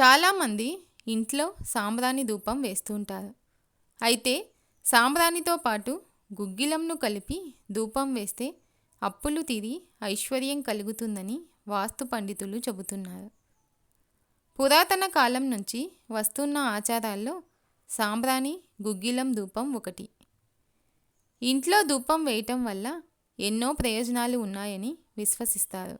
చాలామంది ఇంట్లో సాంబ్రాణి ధూపం వేస్తుంటారు. అయితే సాంబ్రాణితో పాటు గుగ్గిలంను కలిపి ధూపం వేస్తే అప్పులు తీరి ఐశ్వర్యం కలుగుతుందని వాస్తు పండితులు చెబుతున్నారు. పురాతన కాలం నుంచి వస్తున్న ఆచారాల్లో సాంబ్రాణి గుగ్గిలం ధూపం ఒకటి. ఇంట్లో ధూపం వేయటం వల్ల ఎన్నో ప్రయోజనాలు ఉన్నాయని విశ్వసిస్తారు.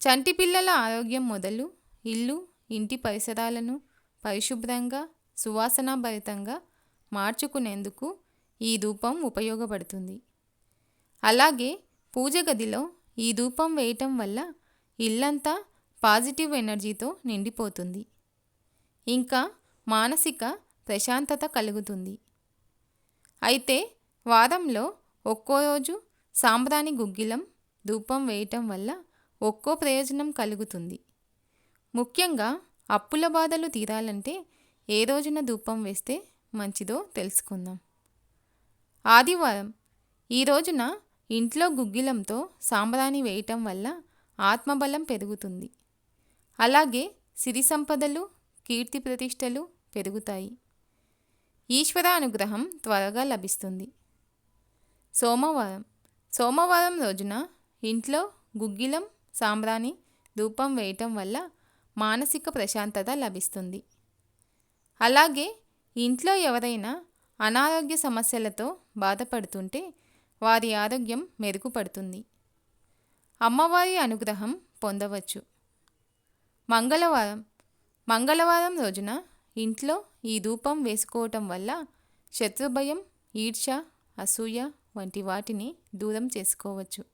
చంటి పిల్లల ఆరోగ్యం మొదలు ఇల్లు ఇంటి పరిసరాలను పరిశుభ్రంగా సువాసనాభరితంగా మార్చుకునేందుకు ఈ ధూపం ఉపయోగపడుతుంది. అలాగే పూజ గదిలో ఈ ధూపం వేయటం వల్ల ఇల్లంతా పాజిటివ్ ఎనర్జీతో నిండిపోతుంది. ఇంకా మానసిక ప్రశాంతత కలుగుతుంది. అయితే వారంలో ఒక్కో రోజు సాంబ్రాణి గుగ్గిలం ధూపం వేయటం వల్ల ఒక్కో ప్రయోజనం కలుగుతుంది. ముఖ్యంగా అప్పుల బాధలు తీరాలంటే ఏ రోజున ధూపం వేస్తే మంచిదో తెలుసుకుందాం. ఆదివారం ఈ రోజున ఇంట్లో గుగ్గిలంతో సాంబ్రాణి వేయటం వల్ల ఆత్మబలం పెరుగుతుంది. అలాగే సిరి సంపదలు కీర్తి ప్రతిష్టలు పెరుగుతాయి. ఈశ్వర అనుగ్రహం త్వరగా లభిస్తుంది. సోమవారం సోమవారం రోజున ఇంట్లో గుగ్గిలం సాంబ్రాణి ధూపం వేయటం వల్ల మానసిక ప్రశాంతత లభిస్తుంది. అలాగే ఇంట్లో ఎవరైనా అనారోగ్య సమస్యలతో బాధపడుతుంటే వారి ఆరోగ్యం మెరుగుపడుతుంది. అమ్మవారి అనుగ్రహం పొందవచ్చు. మంగళవారం మంగళవారం రోజున ఇంట్లో ఈ ధూపం వేసుకోవటం వల్ల శత్రుభయం ఈర్ష అసూయ వంటి వాటిని దూరం చేసుకోవచ్చు.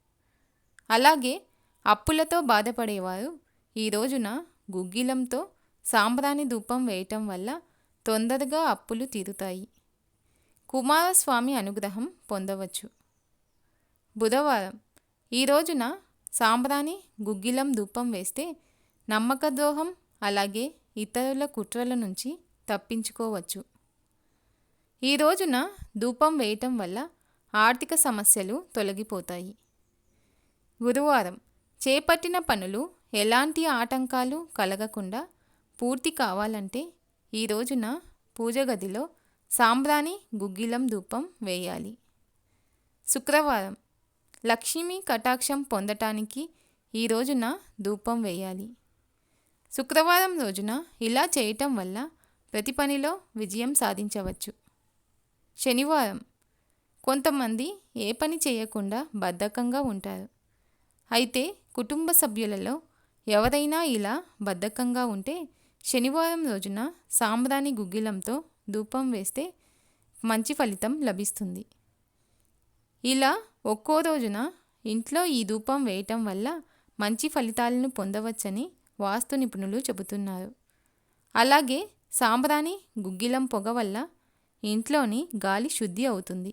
అలాగే అప్పులతో బాధపడేవారు ఈ రోజున గుగ్గిలంతో సాంబ్రాణి ధూపం వేయటం వల్ల తొందరగా అప్పులు తీరుతాయి. కుమారస్వామి అనుగ్రహం పొందవచ్చు. బుధవారం ఈ రోజున సాంబ్రాణి గుగ్గిలం ధూపం వేస్తే నమ్మక ద్రోహం అలాగే ఇతరుల కుట్రల నుంచి తప్పించుకోవచ్చు. ఈ రోజున ధూపం వేయటం వల్ల ఆర్థిక సమస్యలు తొలగిపోతాయి. గురువారం చేపట్టిన పనులు ఎలాంటి ఆటంకాలు కలగకుండా పూర్తి కావాలంటే ఈ రోజున పూజ గదిలో సాంబ్రాణి గుగ్గిలం ధూపం వేయాలి. శుక్రవారం లక్ష్మీ కటాక్షం పొందటానికి ఈ రోజున ధూపం వేయాలి. శుక్రవారం రోజున ఇలా చేయటం వల్ల ప్రతి పనిలో విజయం సాధించవచ్చు. శనివారం కొంతమంది ఏ పని చేయకుండా బద్ధకంగా ఉంటారు. అయితే కుటుంబ సభ్యులలో ఎవరైనా ఇలా బద్ధకంగా ఉంటే శనివారం రోజున సాంబ్రాణి గుగ్గిలంతో ధూపం వేస్తే మంచి ఫలితం లభిస్తుంది. ఇలా ఒక్కో రోజున ఇంట్లో ఈ ధూపం వేయటం వల్ల మంచి ఫలితాలను పొందవచ్చని వాస్తు నిపుణులు చెబుతున్నారు. అలాగే సాంబ్రాణి గుగ్గిలం పొగ వల్ల ఇంట్లోని గాలి శుద్ధి అవుతుంది.